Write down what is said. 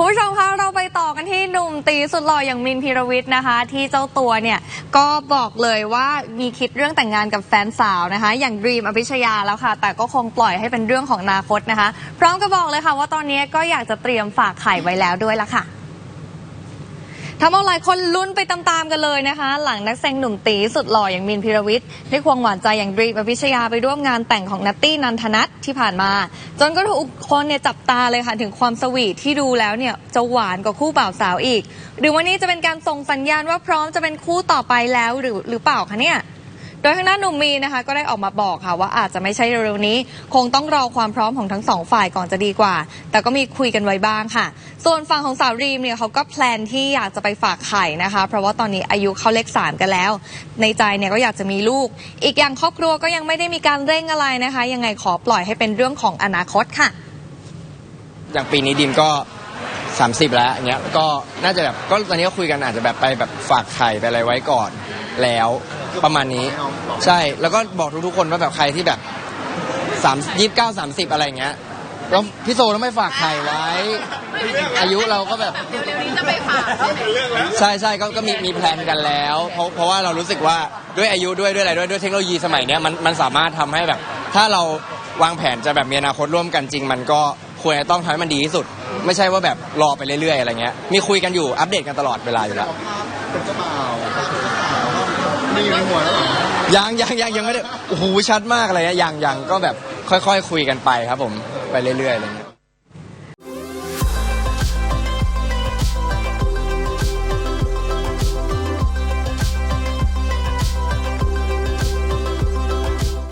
คุณผู้ชมคะเราไปต่อกันที่หนุ่มตีสุดหล่ออย่างมินพีรวิทย์นะคะ ที่เจ้าตัวเนี่ยก็บอกเลยว่ามีคิดเรื่องแต่งงานกับแฟนสาวนะคะ อย่างดรีมอภิชยาแล้วค่ะ แต่ก็คงปล่อยให้เป็นเรื่องของอนาคตนะคะ พร้อมกับบอกเลยค่ะว่าตอนนี้ก็อยากจะเตรียมฝากไข่ไว้แล้วด้วยละค่ะ ทำเอาหลายคนลุ้นไปตามๆกันเลยนะคะ หลังนักแสดงหนุ่มตีสุดหล่ออย่างมินพิรวิทย์ได้ควงหวานใจอย่างดรีมอภิชยาไปร่วมงานแต่งของนัตตี้นันทนัทที่ผ่านมา จนก็ถูกคนเนี่ยจับตาเลยค่ะ ถึงความสวีทที่ดูแล้วเนี่ยจะหวานกว่าคู่บ่าวสาวอีก หรือวันนี้จะเป็นการส่งสัญญาณว่าพร้อมจะเป็นคู่ต่อไปแล้วหรือหรือเปล่าคะเนี่ย ดยทางด้านหนุ่มมีนะคะ ก็ได้ออกมาบอกค่ะว่าอาจจะไม่ใช่เร็วๆนี้ คงต้องรอความพร้อมของทั้งสองฝ่ายก่อนจะดีกว่า แต่ก็มีคุยกันไว้บ้างค่ะ ส่วนฝั่งของสาวรีมเนี่ยเขาก็แพลนที่อยากจะไปฝากไข่นะคะ เพราะว่าตอนนี้อายุเขาเลขสามกันแล้ว ในใจเนี่ยก็อยากจะมีลูก อีกอย่างครอบครัวก็ยังไม่ได้มีการเร่งอะไรนะคะ ยังไงขอปล่อยให้เป็นเรื่องของอนาคตค่ะ อย่างปีนี้ดิมก็ 30 แล้วเงี้ยก็น่าจะแบบก็ตอนนี้ก็คุยกันอาจจะแบบไปแบบฝากไข่ไปอะไรไว้ก่อนแล้ว ประมาณนี้ ใช่แล้วก็บอกทุกๆคนว่าแบบใครที่แบบสามยี่สิบเก้าสามสิบอะไรอย่างเงี้ยแล้วพี่โซต้องไม่ฝากไข่ไว้ อายุเราก็แบบใช่ใช่ก็ก็มีมีแพลนกันแล้ว เพราะเพราะว่าเรารู้สึกว่าด้วยอายุด้วยด้วยอะไรด้วยด้วยเทคโนโลยีสมัยเนี้ยมันมันสามารถทำให้แบบ ถ้าเราวางแผนจะแบบมีอนาคตร่วมกันจริง มันก็ควรจะต้องทำให้มันดีที่สุด ไม่ใช่ว่าแบบรอไปเรื่อยๆอะไรเงี้ยมีคุยกันอยู่อัปเดตกันตลอดเวลาอยู่แล้ว เป็นเจ้าบ่าว มีอยู่ในหัวแล้วเหรอยังยังยังยังไม่ได้โอ้โหชัดมากอะไรเงี้ยยังยังก็แบบค่อย ๆ คุยกันไปครับผมไปเรื่อยๆอะไรเงี้ย